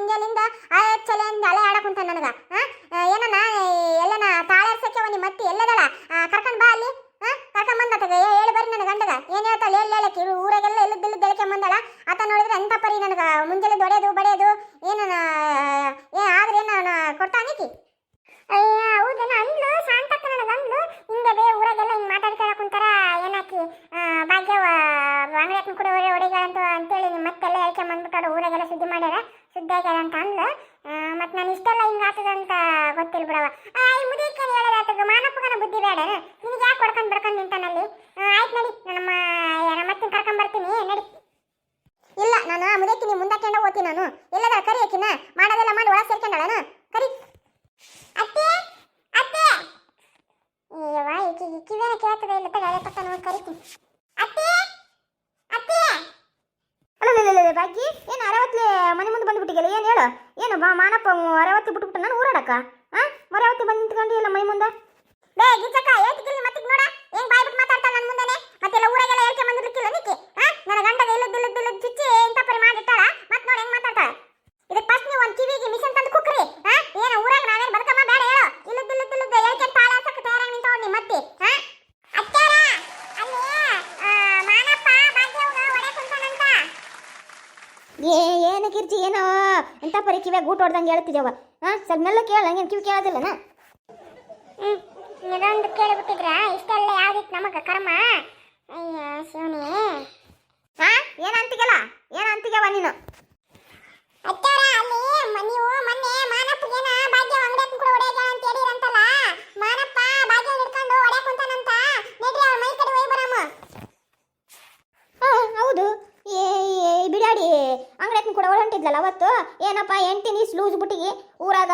ಮುಂಜಾನಿಂದ ಚಲೆ ಅಂದ ಅಲೆ ಆಡಕುಂತ ಕುಂತ ನನಗ. ಏನನ ಎಲ್ಲನ ತಾಳರ್ಸಕ್ಕೆ ಒಂದು ಮತ್ತೆ ಎಲ್ಲದಳ? ಕರ್ಕೊಂಡ್ ಬಾ ಅಲ್ಲಿ. ಕರ್ಕೊಂಡ್ ಬಂದ ತಗ. ಹೇಳಿ ಬರ್ರಿ ನನ್ನ ಗಂಡಗ. ಏನ್ ಹೇಳ್ತಾಳೆ? ಹೇಳಿ, ಹೇಳಕ್ಕೆ. ಊರಾಗೆಲ್ಲ ಇಲ್ಲದ ಇಲ್ಲದ ಬಂದಳ? ಆತ ನೋಡಿದ್ರೆ ಎಂತ ಪರಿ ನನಗ? ಮುಂಜಾನೆ ಹೊಡೆಯೋದು ಗೊತ್ತಿಲ್ಲ ಬಿಡವ ಆ, ಈ ಮುದಿಕನ್ ಹೇಳೋದಾತಗ ಮಾನಪ್ಪಗನ ಬುದ್ಧಿ ಬೇಡ. ನಿನಗೆ ಯಾಕೆ ಹೊಡ್ಕೊಂಡು ಬಡ್ಕೊಂಡು ನಿಂತಾನಲ್ಲಿ? ಆಯ್ತು ನಡಿ. ನಮ್ಮ ನಮ್ಮ ಕರ್ಕೊಂಡು ಬರ್ತೀನಿ. ನಡಿ. ಇಲ್ಲ ನಾನು ಮುದಕ್ಕಿನಿ ಮುಂದಕ್ಕೆಂಡ ಓದ್ತೀನಿ ನಾನು. ಎಲ್ಲದ ಕರಿ ಆಕಿನ? ಮಾಡೋದೆಲ್ಲ ಮಾಡಿ ಒಳಗೆ ಸೇರ್ಕೊಂಡಳನ ಕರಿ. ಅತ್ತೆ ಅತ್ತೆ. ಅಯ್ಯವ್ವ ಈಕಿ ಕಿವೇನ ಕೇಳ್ತದೆ ಇಲ್ಲ ತಗ ಅದೇ ಪಕ್ಕ ನೋಡಿ ಕರಿತೀನಿ. ಅತ್ತೆ ಅತ್ತೆ. ಅಲ್ಲ ಬಾಗಿ ಏನು ಅರವತ್ಲೆ ಮನೆ ಮುಂದೆ ಬಂದ್ಬಿಟ್ಟಿಗೆಲ್ಲ ಏನು ಹೇಳು? ಏನು ಬಾ ಮಾನಪ್ಪ ಅರವತ್ತಿ ಬಿಟ್ಬಿಟ್ಟು ನಾನು ಊರಾಡಕ ಮರವತ್ತಿ ಬಂದು ನಿಂತ್ಕೊಂಡು ಇಲ್ಲ ಮೈ ಮುಂದೆ? ಬೇ ಗಿಚ್ಚಕ್ಕ ಹೇಳ್ತಿದ್ದಿಲ್ಲ ಮತ್ತೆ ನೋಡ. ಹೆಂಗ್ ಬಾಯ್ ಬಿಟ್ಟು ಮಾತಾಡ್ತಾ ನನ್ನ ಮುಂದೆನೆ? ಮತ್ತೆಲ್ಲ ಊರಾಗೆಲ್ಲ ಹೇಳ್ಕೆ ಬಂದಿರ್ಲಿಕ್ಕಿಲ್ಲ ನಿಕ್ಕಿ ಹಾ ನನ್ನ ಗಂಡಗ ಇಲ್ಲದ ಇಲ್ಲದ ಇಲ್ಲದ ಚುಚ್ಚಿ ಇಂತ ಪರಿ ಮಾಡಿಟ್ಟಾಳ? ಮತ್ತೆ ನೋಡಿ ಹೆಂಗ್ ಮಾತಾಡ್ತಾಳ. ಇದಕ್ಕೆ ಫಸ್ಟ್ ನೀವು ಒಂದು ಕಿವಿಗೆ ಮಿಷನ್ ತಂದು ಕುಕ್ರಿ ಹಾ ಏನು ಊರಾಗ ನಾವೇನು ಬದುಕಮ್ಮ, ಬೇಡ ಹೇಳು. ಇಲ್ಲದ ಇಲ್ಲದ ಇಲ್ಲದ ಹೇಳ್ಕೆ ತಾಳ ಹಾಕಕ್ಕೆ ತಯಾರಾಗಿ ನಿಂತವ್ ನಿಮ್ಮ ಮತ್ತೆ ಹಾ ಅತ್ತಾರ ಅಲ್ಲಿ ಮಾನಪ್ಪ ಭಾಗ್ಯವ್ಗ ಒಡೆ ಕುಂತಾನಂತ. ಏ, ಏನು ಕಿರ್ಚಿ, ಏನೋ ಎಂತ ಪರಿ ಕಿವಿಯಾಗ ಊಟ ಹೊಡ್ದಂಗೆ ಹೇಳ್ತಿದ್ದೇವ ಹಾಂ ಸ್ವಲ್ಪ ಮೆಲ್ಲ ಕೇಳ ಹಂಗೇನು ಕಿವಿ ಕೇಳೋದಿಲ್ಲನ? ಇದೊಂದು ಕೇಳಿಬಿಟ್ಟಿದ್ರ? ಇಷ್ಟೆಲ್ಲ ಯಾವ್ದಿತ್ತು ನಮಗೆ? ಕರ್ಮ? ಅಯ್ಯ ಶಿವನೇ. ಹಾ? ಏನು ಅಂತಿಗೆಲ್ಲ? ಏನು ಅಂತಿಗೆವ ನೀನು? ಅತ್ತಾರ ಅಲ್ಲಿ ನೀವು ಮೊನ್ನೆ ಮಾನಪ್ಪಗೇನ ಭಾಗ್ಯ ಅಂಗಡಿಯಕ್ಕ ಕೂಡ ಹೊಡೆಯ ಅಂತ ಹೇಳಿರಂತಲ್ಲ ಮಾನಪ್ಪ ಭಾಗ್ಯ ಹಿಡ್ಕೊಂಡು ಹೊಡ್ಯಾಕ್ ಕುಂತಾನಂತ? ನಡ್ರಿ ಅವ್ರ ಮೈ ಕಡೆ ಹೋಗಿ ಬರಮ್ಮ ಹಾಂ ಹೌದು. ಬಿಡಾಡಿ ಅಂಗಡಿಯಕ್ಕೆ ಕೂಡ ಹೊಂಟಿದ್ಲಲ್ಲ ಅವತ್ತು? ಏನಪ್ಪ ಎಂಟಿನ ಲೂಸ್ ಬಿಟ್ಟಿಗೆ? ಊರಾಗ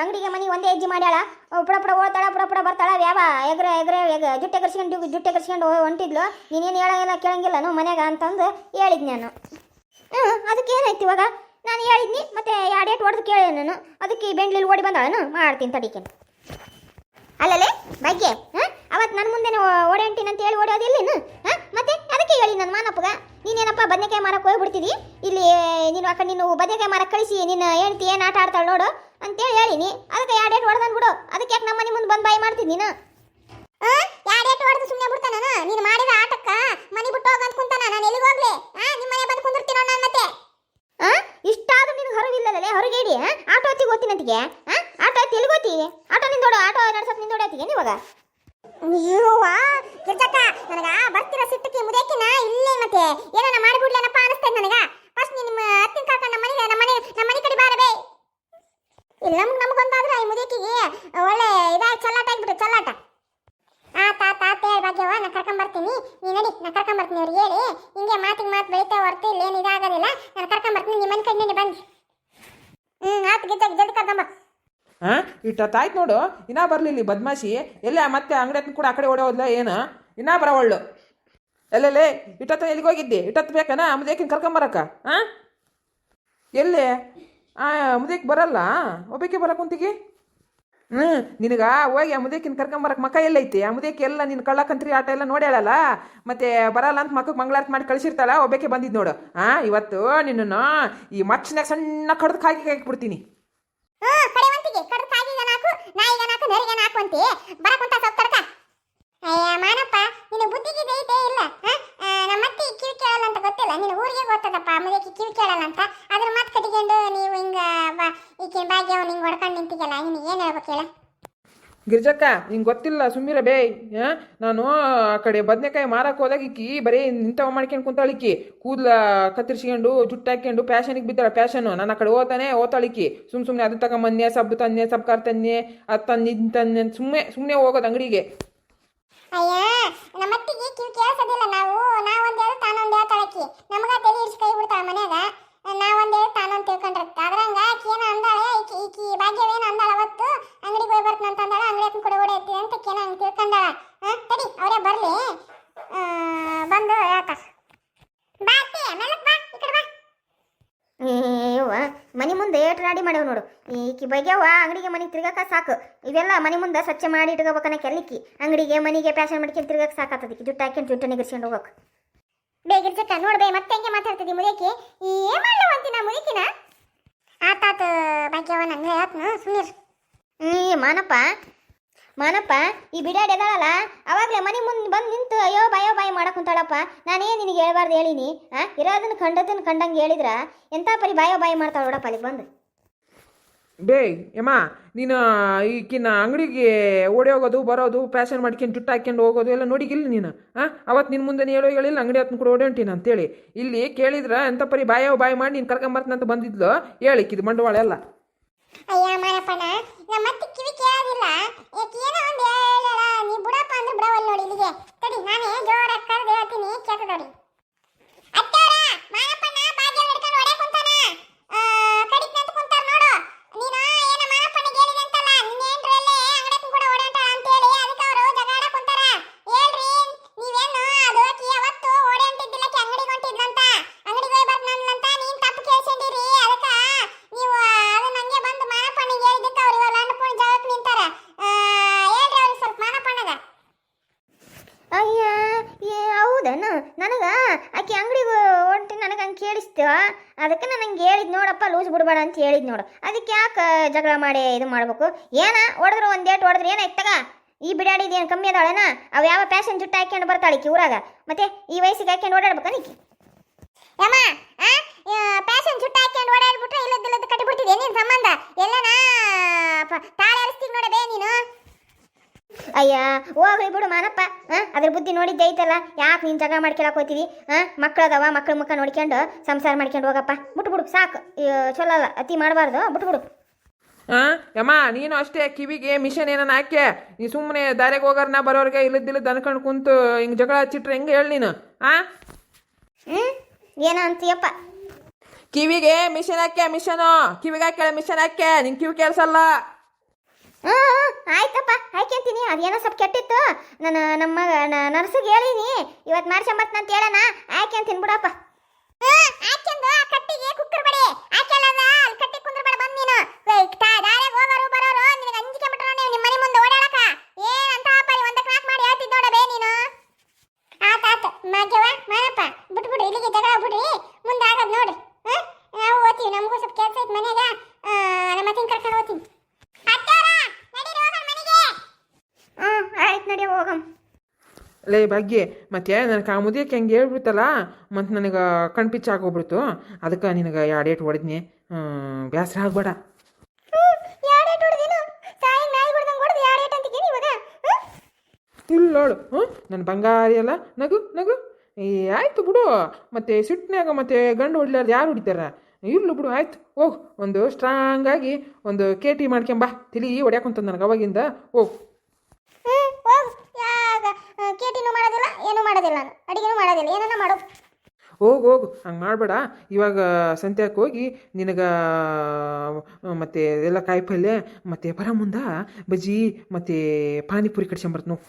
ಅಂಗಡಿಗೆ ಮನೆ ಒಂದೇ ಹೆಜ್ಜೆ ಮಾಡ್ಯಾಳ? ಪುಡ ಪುಡ ಓಡ್ತಾಳ ಪುಡ ಪುಡ ಬರ್ತಾಳ ಯಾವ ಎಗ್ರೆ ಎಗ್ರೆ, ಎಗ್, ಜುಟ್ಟೆ ಕರ್ಸ್ಕೊಂಡು ಜುಟ್ಟೆ ಕರ್ಸ್ಕೊಂಡು ಹೊಂಟಿದ್ಲು. ನೀನೇನು ಹೇಳೋಂಗಿಲ್ಲ ಕೇಳಂಗಿಲ್ಲ ನಾವು ಮನೆಗೆ ಅಂತಂದು ಹೇಳಿದ್ ನಾನು. ಹ್ಞೂ ಅದಕ್ಕೆ ಏನಾಯ್ತು ಇವಾಗ? ನಾನು ಹೇಳಿದ್ನಿ, ಮತ್ತೆ ಎರಡು ಏಟ್ ಹೊಡೆದು ಕೇಳಿ ನಾನು. ಅದಕ್ಕೆ ಬೆಂಗ್ಳೂರು ಓಡಿ ಬಂದಾಳನು ಮಾಡ್ತೀನಿ ತಡಿಕೇನು ಅಲ್ಲಲ್ಲೇ ಬಗ್ಗೆ ಹಾಂ ಅವತ್ತು ನನ್ನ ಮುಂದೆ ಓಡಿ ಅಂತ ಹೇಳಿ ಓಡೋದಿಲ್ಲ ಹಾಂ ಮತ್ತೆ ಅದಕ್ಕೆ ಹೇಳಿ ನನ್ನ ಮಾನಪ್ಪಗ. ನೀನೇನಪ್ಪ ಬದನೆಕಾಯಿ ಮಾರಕ್ಕೆ ಹೋಗ್ಬಿಡ್ತಿದಿ? ಇಲ್ಲಿ ನೀನು ಅಕ್ಕ ನೀನು ಬದನೆಕಾಯಿ ಮಾರಕ್ಕೆ ಕಳಿಸಿ ನಿನ್ನ ಹೆಂಡತಿ ಏನು ಆಟ ಆಡ್ತಾಳೆ ನೋಡು ಅಂತೇಳಿ ಹೇಳಿನಿ. ಅದಕ್ಕೆ ಎರಡು ಡೇಟ್ ಹೊಡೆದನ್ ಬಿಡು. ಅದಕ್ಕೆ ಯಾಕೆ ನಮ್ಮ ಮನೆ ಮುಂದೆ ಬಂದು ಬಾಯಿ ಮಾಡ್ತೀನಿ ನೀನು? ಯಾಡೇಟ್ ಹೊಡೆದು ಸುಮ್ಮನೆ ಬಿಡ್ತಾನ ನೀನು? ಮಾಡಿದ ಆಟಕ್ಕ? ಮನಿ ಬಿಟ್ಟು ಹೋಗಂತ ಕುಂತಾನ? ನಾನು ಎಲ್ಲಿಗೆ ಹೋಗ್ಲಿ? ಆ ನಿಮ್ಮ ಮನೆ ಬಂದು ಕುಂದಿರ್ತೀನೋ ನಾನು ಮತ್ತೆ? ಆ ಇಷ್ಟಾದ್ರೂ ನಿನ್ಗೆ ಹೊರಗಿಲ್ಲದಲ್ಲೇ ಹೊರಗೆ ಇಡಿ ಆಟೋ ಹತ್ತಿ ಗೊತ್ತಿನಂತಿಗೆ ಅಂತಿಗೆ ಆಟೋ ಹತ್ತಿ ಎಲ್ಲಿ ಗೊತ್ತಿ ಆಟೋ ನಿಂದೋಡು ಆಟೋ ನಡ್ಸಕ್ಕೆ ನಿಂದೋಡು ನೀವಾಗ ಇವಾಗ? ಅಯ್ಯೋವಾ ಗಿರ್ಜಕ್ಕ, ನನಗ ಬರ್ತಿರೋ ಸಿಟ್ಟಕ್ಕೆ ಮುದೇಕಿನ ಇಲ್ಲೇ ಮತ್ತೆ. ಏನಾನ ಮಾಡಿಬಿಡ್ಲೇನಪ್ಪ ಅನಿಸ್ತದೆ ನನಗ? ಫಸ್ಟ್ ನಿಮ್ಮ ಅತ್ತಿನ ಕಾಕ ನಮ್ಮ ಮನೆಗೆ ನಮ್ಮ ಮನೆ ನಮ್ಮ ಮನೆ ಕಡೆ ಬಾರಬೇ. ಇಲ್ಲ ನಮ್ಗೆ ನಮಗೊಂದಾದ್ರೆ ಈ ಮುದೇಕಿಗೆ ಒಳ್ಳೆ ಇದಾಗಿ ಚಲ್ಲಾಟ ಆಗ್ಬಿಟ್ಟು ಚಲ್ಲಾಟ. ಆತ ಆತ ಆತ ಭಾಗ್ಯವ ನಾ ಕರ್ಕೊಂಬರ್ತೀನಿ. ನೀ ನಡಿ, ನಾ ಕರ್ಕೊಂಬರ್ತೀನಿ ಅವ್ರಿಗೆ ಹೇಳಿ. ಹಿಂಗೆ ಮಾತಿಗೆ ಮಾತು ಬೆಳಿತಾ ಹೊರ್ತು ಇಲ್ಲೇನು ಇದಾಗೋದಿಲ್ಲ, ನಾನು ಕರ್ಕೊಂಬರ್ತೀನಿ, ನಿಮ್ಮ ಮನೆ ಕಡೆ ಬಂದು ಹ್ಞೂ ಆತು ಗಿಜ್ಜಾಗಿ ಜಲ್ದಿ ಕರ್ಕೊಂಬ. ಹಾ? ಆಯ್ತು ನೋಡು, ಇನ್ನ ಬರಲಿಲ್ಲ ಬದ್ಮಾಶಿ, ಎಲ್ಲ ಮತ್ತೆ ಅಂಗಡಿ ಕೂಡ ಆ ಕಡೆ ಓಡೋದ್ಲ ಏನು? ಇನ್ನ ಬರವಳ್ಳು ಎಲ್ಲೆಲ್ಲೇ ಇಟ್ಟತ್ತ ಎಲ್ಲಿಗೆ ಹೋಗಿದ್ದೆ? ಇಟ್ಟತ್ತು ಬೇಕನ? ಮುದೇಕಿನ ಕರ್ಕೊಂಬರಕ್ಕ ಹಾಂ? ಎಲ್ಲಿ? ಮುದೇಕ್ ಬರಲ್ಲ? ಒಬ್ಬಕ್ಕೆ ಬರ ಕುಂತಿಗೆ? ಹ್ಞೂ ನಿನಗೆ ಹೋಗಿ ಆ ಮುದೇಕಿನ ಕರ್ಕೊಂಬರಕ್ಕೆ ಮಕ್ಕ ಎಲ್ಲೈತಿ? ಆ ಮುದೇಕಿ ಎಲ್ಲ ನಿನ್ನ ಕಳ್ಳಕಂತ್ರಿ ಆಟ ಎಲ್ಲ ನೋಡ್ಯಾಳಲ್ಲ? ಮತ್ತೆ ಬರಲ್ಲ ಅಂತ ಮಕ್ಕಕ್ಕೆ ಮಂಗಳಾರತಿ ಮಾಡಿ ಕಳಿಸಿರ್ತಾಳ? ಒಬ್ಬಕ್ಕೆ ಬಂದಿದ್ದು ನೋಡು. ಹಾಂ ಇವತ್ತು ನಿನ್ನನ್ನು ಈ ಮಚ್ಚನಾಗ ಸಣ್ಣ ಕಡ್ದು ಕಾಗಿ ಹಾಕಿಬಿಡ್ತೀನಿ. ಹ್ಮ್ ಕಡೆವಂತಿಗೆ ಕಡ್ದು ಕಾಗಿಗ ನಾಕು, ನಾಯಿಗ ನಾಕು, ನರಿಗ ನಾಕು ಅಂತಿ. ಬರಕುಂತ ಸ್ವಲ್ಪ ಅಯ್ಯ, ಮಾನಪ್ಪ, ನಿನ್ನ ಬುದ್ಧಿಗೆ ಐತೆ ಇಲ್ಲ? ನಮ್ಮ ಅತ್ತೆ ಕಿವಿ ಕೇಳಲ್ಲ ಅಂತ ಗೊತ್ತಿಲ್ಲ. ನಿನ್ನ ಊರಿಗೆ ಗೊತ್ತದಪ್ಪ ಆಮೇಲೆ ಕಿವಿ ಕೇಳಲ್ಲ ಅಂತ. ಅದ್ರ ಮಾತು ಕಟ್ಟಿಕೊಂಡು ನೀವು ಹಿಂಗ ಈ ಈಕಿನ ಭಾಗ್ಯ ಅವ್ನು ಹಿಂಗೆ ಹೊಡ್ಕೊಂಡು ನಿಂತಿಗೆಲ್ಲ ನಿನಗೆ ಏನು ಹೇಳ್ಬೇಕು ಹೇಳ? ಗಿರ್ಜಕ್ಕ, ನಿಂಗೆ ಗೊತ್ತಿಲ್ಲ ಸುಮ್ಮಿರ ಬೇ? ನಾನು ಆ ಕಡೆ ಬದನೆಕಾಯಿ ಮಾರಕ್ಕೆ ಹೋದಾಗ ಇಕ್ಕಿ ಬರೀ ನಿಂತವ ಮಾಡ್ಕೊಂಡು ಕುಂತಾಳಿಕ್ಕಿ ಕೂದಲ ಕತ್ತರಿಸ್ಕೊಂಡು, ಜುಟ್ಟು ಹಾಕ್ಕೊಂಡು ಪ್ಯಾಶನಿಗೆ ಬಿದ್ದಾಳ ಪ್ಯಾಶನು ನಾನು ಆ ಕಡೆ ಹೋತಾನೆ ಓತಾಳಿಕ್ಕಿ ಸುಮ್ ಸುಮ್ಮನೆ ಅದು ತಗೊಂಬನ್ನೆ, ಸಬ್ಬು ತನ್ನೆ ಸಬ್ ಕಾರ್ ತನ್ನೆ ಅದು ತಂದು, ಇದು ಸುಮ್ಮನೆ ಸುಮ್ಮನೆ ಹೋಗೋದು ಅಂಗಡಿಗೆ. ಅಯ್ಯ ನಮ್ಮ ಅತ್ತಿಗೆ ಕಿವಿ ಕೇಳಿಸೋದಿಲ್ಲ ನಾವು. ನಾವೊಂದು ಹೇಳು ಮುಂದೆ ರೆಡಿ ರಾಡಿ ಮಾಡ್ಯಾವ ನೋಡು. ಈಕಿ ಬಗ್ಯಾವ ಅಂಗಡಿಗೆ ಮನೆಗೆ ತಿರ್ಗಾಕ ಸಾಕು. ಇವೆಲ್ಲ ಮನೆ ಮುಂದೆ ಸ್ವಚ್ಛ ಮಾಡಿ ಇಟ್ಕೋಬೇಕನ್ನ ಕೆಲಿಕ್ಕಿ ಅಂಗಡಿಗೆ ಮನೆಗೆ ಪ್ಯಾಶನ್ ಮಾಡ್ಕೊಂಡು ತಿರ್ಗಾಕ ಸಾಕಾತದಕ್ಕೆ ಜುಟ್ಟು ಹಾಕೊಂಡು ಜುಟ್ಟು ನಿಗರ್ಸ್ಕೊಂಡು ಹೋಗಕ್ಕೆ ಬೇಗಿರ್ಸಕ್ಕ ನೋಡ್ಬೇ ಮತ್ತೆ ಹೆಂಗೆ ಮಾತಾಡ್ತಿದ್ದಿ ಏ ಏನ್ ಮಾಡ್ಲವ ಅಂತಿನ ಮುರಿಕಿನ? ಆತಾತ ಭಾಗ್ಯವ ನಂಗೆ ಹೇಳ್ತನು ಸುಮ್ಮನೆ ಈ ಮಾನಪ್ಪ ಮಾನಪ್ಪ ಈ ಬಿಡಾಡಿ ಎದಾಳಲ್ಲ ಅವಾಗಲೇ ಮನೆ ಮುಂದೆ ಬಂದು ನಿಂತು ಅಯ್ಯೋ ಬಾಯೋ ಬಾಯಿ ಮಾಡಕ್ ಕುಂತಾಳಪ್ಪ. ನಾನೇ ನಿನಗೆ ಹೇಳ್ಬಾರ್ದು ಹೇಳಿನಿ ಆ? ಇರೋದನ್ನ ಕಂಡದನ್ನ ಕಂಡಂಗೆ ಹೇಳಿದ್ರ ಎಂಥ ಪರಿ ಬಾಯೋ ಬಾಯಿ ಮಾಡ್ತಾಳ ನೋಡಪ್ಪ ಅಲ್ಲಿಗೆ ಬಂದು. ಬೇ ಯಮ್ಮ ನೀನು ಈಕಿನ ಅಂಗಡಿಗೆ ಓಡಿ ಹೋಗೋದು ಬರೋದು ಫ್ಯಾಷನ್ ಮಾಡ್ಕೊಂಡು ಜುಟ್ಟು ಹಾಕ್ಕೊಂಡು ಹೋಗೋದು ಎಲ್ಲ ನೋಡಿಗಿಲ್ಲ ನೀನು? ಹಾಂ ಅವತ್ತು ನಿನ್ನ ಮುಂದೆ ಹೇಳೋ ಹೇಳಿಲ್ಲ ಅಂಗಡಿ ಹತ್ನ ಕೂಡ ಓಡಿ ಹೊಂಟೀನಿ ಅಂತೇಳಿ. ಇಲ್ಲಿ ಕೇಳಿದ್ರೆ ಎಂಥ ಪರಿ ಬಾಯೋ ಬಾಯಿ ಮಾಡಿ ನೀನು ಕರ್ಕೊಂಬರ್ತೀನಿ ಬಂದಿದ್ಲು? ಹೇಳಿಕ್ಕಿದು ಬಂಡವಾಳ ಎಲ್ಲ. ಅಯ್ಯ ಮಾರಪ್ಪನ ನಾ ಮತ್ತೆ ಕಿವಿ ಕೇಳೋದಿಲ್ಲ ಯಾಕೆ ಏನೋ ಒಂದು ಹೇಳಲ್ಲ ನೀ ಬುಡಪ್ಪ ಅಂದ್ರೆ ಬಿಡವಲ್ಲ ನೋಡಿ ಇಲ್ಲಿಗೆ ತಡಿ ನಾನೇ ಜೋರಾಗಿ ಕರೆದು ಹೇಳ್ತೀನಿ ಕೇಳ್ತದ ನೋಡಿ ಅತ್ತವ್ರ ಮಾನಪ್ಪನ ಬಾಗಿಲು ಹಿಡ್ಕೊಂಡು ಹೊಡೆ ಕುಂತಾನ ಕಡಿಕ್ ನಿಂತು ಕುಂತಾರ ನೋಡು ನೀನು ಏನ ಮಾನಪ್ಪನಿಗೆ ಹೇಳಿದೆ ಅಂತಲ್ಲ ನಿನ್ನೇನ್ರು ಎಲ್ಲೇ ಅಂಗಡಕ್ಕೂ ಕೂಡ ಹೊಡೆ ಅಂತಾಳ ಅಂತೇಳಿ ಅದಕ್ಕೆ ಅವರು ಜಗಾಡ ಕುಂತಾರ ಹೇಳ್ರಿ ನೀವೇನು ಅದು ಆಕಿ ಅವತ್ತು ಓಡೆ ಅಂಟಿದ್ದಿಲ್ಲಕ್ಕೆ ಅಂಗಡಿಗೆ ಹೊಂಟಿದ್ಲಂತ ಅಂಗಡಿಗೆ ಹೋಗಿ ಬರ್ನಂದ್ಲಂತ ನೀನ್ ತಪ್ಪು ಕೇಳ್ಸಂದಿರಿ ಅದಕ್ಕ ನೀವು ಅದನ್ನ ಹಂಗೆ ಬಂದು ಮಾನಪ್ಪನಿಗೆ ಹೇಳಿದ್ದಕ್ಕೆ ಅವ್ರು ಇವಾಗ ಅಣ್ಣಪ್ಪನ ಜಾಗಕ್ಕೆ ನಿಂತಾರ ಆ, ಹೇಳ್ರಿ ಅವ್ರಿಗೆ ಸ್ವಲ್ಪ ಮಾನಪ್ಪನಾಗ ಅಯ್ಯ ಏ ಹೌದನು ನನಗೆ ಆಕೆ ಅಂಗಡಿಗೆ ಹೊಂಟಿ ನನಗೆ ಹಂಗೆ ಕೇಳಿಸ್ತು ಅದಕ್ಕೆ ನಾನು ಹಂಗೆ ಹೇಳಿದ್ ನೋಡಪ್ಪ, ಲೂಸ್ ಬಿಡಬೇಡ ಅಂತ ಹೇಳಿದ್ ನೋಡು. ಅದಕ್ಕೆ ಯಾಕೆ ಜಗಳ ಮಾಡಿ ಇದು ಮಾಡಬೇಕು? ಏನ? ಹೊಡೆದ್ರು ಒಂದು ಡೇಟ್ ಹೊಡೆದ್ರೆ ಏನಾಯ್ತು ತಗ ಈ ಬಿಡಾಡಿದ ಏನು ಕಮ್ಮಿ ಅದಾಳೇನ? ಅವ ಯಾವ ಪ್ಯಾಶನ್ ಜುಟ್ಟು ಹಾಕ್ಯಂಡು ಬರ್ತಾಳೆ ಊರಾಗ? ಮತ್ತೆ ಈ ವಯಸ್ಸಿಗೆ ಹಾಕ್ಯಂಡು ಓಡಾಡ್ಬೇಕು ನೀಕಿ ಯಮ್ಮ ಪ್ಯಾಷನ್ ಚುಟ್ಟ ಹಾಕ್ಕೊಂಡು ಓಡಾಡ್ಬಿಟ್ರೆ ಇಲ್ಲದಿಲ್ಲದ ಕಟ್ಟಿಬಿಡ್ತಿದ್ದೆ ನಿನ್ ಸಂಬಂಧ? ಎಲ್ಲನ ತಾಳೆ ಅರಿಸ್ತೀನಿ ನೋಡಬೇ ನೀನು. ಅಯ್ಯ ಹೋಗ್ಲಿ ಬಿಡು ಮಾನಪ್ಪ. ಹಾಂ? ಅದ್ರ ಬುದ್ಧಿ ನೋಡಿದ್ದೆ ಐತಲ್ಲ? ಯಾಕೆ ನೀನು ಜಗಳ ಮಾಡ್ಕೊಳಕ್ ಹೋಗ್ತೀವಿ ಹಾಂ? ಮಕ್ಕಳದವ ಮಕ್ಕಳ ಮುಖ ನೋಡ್ಕೊಂಡು ಸಂಸಾರ ಮಾಡ್ಕೊಂಡು ಹೋಗಪ್ಪ. ಬಿಟ್ಬಿಡು ಸಾಕು. ಚಲೋ ಅಲ್ಲ ಅತಿ ಮಾಡಬಾರ್ದು. ಬಿಟ್ಬಿಡು ಹಾಂ? ಯಮ್ಮ ನೀನು ಅಷ್ಟೇ ಕಿವಿಗೆ ಮಿಷನ್ ಏನನ್ನ ಹಾಕೆ ನೀ ಸುಮ್ಮನೆ ದಾರಿಗೆ ಹೋಗೋರ್ನ ಬರೋರಿಗೆ ಇಲ್ಲದಿಲ್ಲದ ಅನ್ಕೊಂಡು ಕುಂತು ಹಿಂಗೆ ಜಗಳ ಹಚ್ಚಿಟ್ರೆ ಹೆಂಗೆ ಹೇಳಿ ನೀನು? ಹಾಂ? ಹ್ಞೂ ಏನೋ ಅಂತೀಯಪ್ಪ. ಕಿವಿಗೆ ಮಿಷನ್ ಹಾಕ್ಯ ಮಿಷನು. ಕಿವಿಗೆ ಹಾಕ್ಯ ಮಿಷನ್ ಹಾಕ್ಯ. ನಿನ್ ಕಿವಿ ಕೇಳಿಸಲ್ಲ. ಆಯ್ತಪ್ಪ ಆಯ್ಕೆಂತೀನಿ ಅದೇನೋ ಸ್ವಲ್ಪ ಕೆಟ್ಟಿತ್ತು. ನಾನು ನಮ್ಮ ನರ್ಸಿಗೆ ಹೇಳಿನಿ ಇವತ್ತು ಮಾಡ್ಸಂಬತ್ನ ಅಂತ ಹೇಳೋಣ. ಹಾಕ್ಯಂತೀನಿ ಬಿಡಪ್ಪ ಹಾಕ್ಯಂದು ಆ ಕಟ್ಟಿಗೆ ಕುಕ್ಕರ್ ಬಡಿ ಹಾಕ್ಯಲ್ಲದ ಅಲ್ಲಿ ಕಟ್ಟಿ ಕುಂದ್ರ ಬೇಡ ಬಂದ್ ನೀನು ದಾರ್ಯಾಗ ಹೋಗೋರು ಬರೋರು ನಿನಗೆ ಅಂಜಿಕೆ ಬಿಟ್ರ ನೀವು ನಿಮ್ಮ ಮನೆ ಮುಂದೆ ಓಡಾಡಕ ಏನ್ ಅಂತ ಪರಿ ಒಂದಕ್ಕೆ ನಾಲ್ಕು ಮಾಡಿ ಹೇಳ್ತಿದ್ ನೋಡಬೇ ನೀನು ಆತ ಆತ ಮಾಗ್ಯವ ಮಾನಪ್ಪ ಬಿಟ್ಬಿಡು ಇಲ್ಲಿಗೆ ಜಗಳ ಬಿಡ್ರಿ ಮುಂದೆ ಆಗದ್ ನೋಡ್ರಿ ಹಾ ನಾವು ಓದ್ತೀವಿ ನಮಗೂ ಸ್ವಲ್ಪ ಕೆಲಸ ಐತೆ ಮನೆಯಾಗ ಆ, ನಮ್ಮ ಅತ್ತಿನ ಕರ್ಕೊಂಡು ಓದ್ತೀನಿ ಅತ್ತಾರ ನಡೀರಿ ಹೋಗೋಣ ಮನೆಗೆ ಹ್ಞೂ ಆಯ್ತು ನಡಿ ಹೋಗಮ್ ಲೇ ಭಾಗ್ಯ ಮತ್ತೆ ನನಗೆ ಆ ಮುದಿಯಕ್ಕೆ ಹೆಂಗೆ ಹೇಳ್ಬಿಡ್ತಲ್ಲ? ಮತ್ತು ನನಗೆ ಕಣ್ ಪಿಚ್ಚ ಆಗೋಗ್ಬಿಡ್ತು ಅದಕ್ಕೆ ನಿನಗೆ ಎರಡು ಏಟು ಹೊಡೆದ್ನಿ. ಬೇಸರ ಆಗ್ಬೇಡ. ಇಲ್ಲೋಳು ಹ್ಞೂ ನನ್ನ ಬಂಗಾರಿ ಅಲ್ಲ ನಗು ನಗು. ಏ ಆಯ್ತು ಬಿಡು. ಮತ್ತೆ ಸಿಟ್ಟಿನಾಗ ಮತ್ತೆ ಗಂಡು ಹೊಡ್ಲಾರ್ದು ಯಾರು ಹೊಡಿತಾರ? ಇಲ್ಲ ಬಿಡು ಆಯ್ತು. ಓಹ್ ಒಂದು ಸ್ಟ್ರಾಂಗ್ ಆಗಿ ಒಂದು ಕೇಟಿ ಮಾಡ್ಕೊಂಬಾ ತಿಳಿ ಹೊಡ್ಯಾಕೊಂತ ನನಗೆ ಅವಾಗಿಂದ. ಹೋಗು. ಆ, ಕೇಟಿನೂ ಮಾಡೋದಿಲ್ಲ ಏನೂ ಮಾಡೋದಿಲ್ಲ ನಾನು. ಅಡುಗೆನೂ ಮಾಡೋದಿಲ್ಲ ಏನನ್ನ ಮಾಡೋ. ಹೋಗು ಹೋಗು ಹಂಗೆ ಮಾಡಬೇಡ. ಇವಾಗ ಸಂತ್ಯಕ್ಕೆ ಹೋಗಿ ನಿನಗೆ ಮತ್ತು ಎಲ್ಲ ಕಾಯಿ ಪಲ್ಯ ಮತ್ತು ಬರ ಮುಂದ ಬಜ್ಜಿ ಮತ್ತು ಪಾನಿಪುರಿ ಕಟ್ಸ್ಕೊಂಬರ್ತ ನಾವು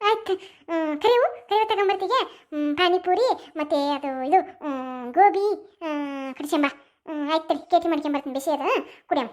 ಆಯ್ತು. ಕರಿವು ಕರಿವು ತಗೊಂಬರ್ತಿಗೆ. ಪಾನಿಪುರಿ ಮತ್ತೆ ಅದು ಇದು ಗೋಬಿ ಕಡಿಸಂಬ ಆಯ್ತು ಕೇಟಿ ಮಾಡ್ಕೊಂಬರ್ತೀನಿ ಬಿಸಿ ಅದ ಕುಡಿಯಮ್ಮ.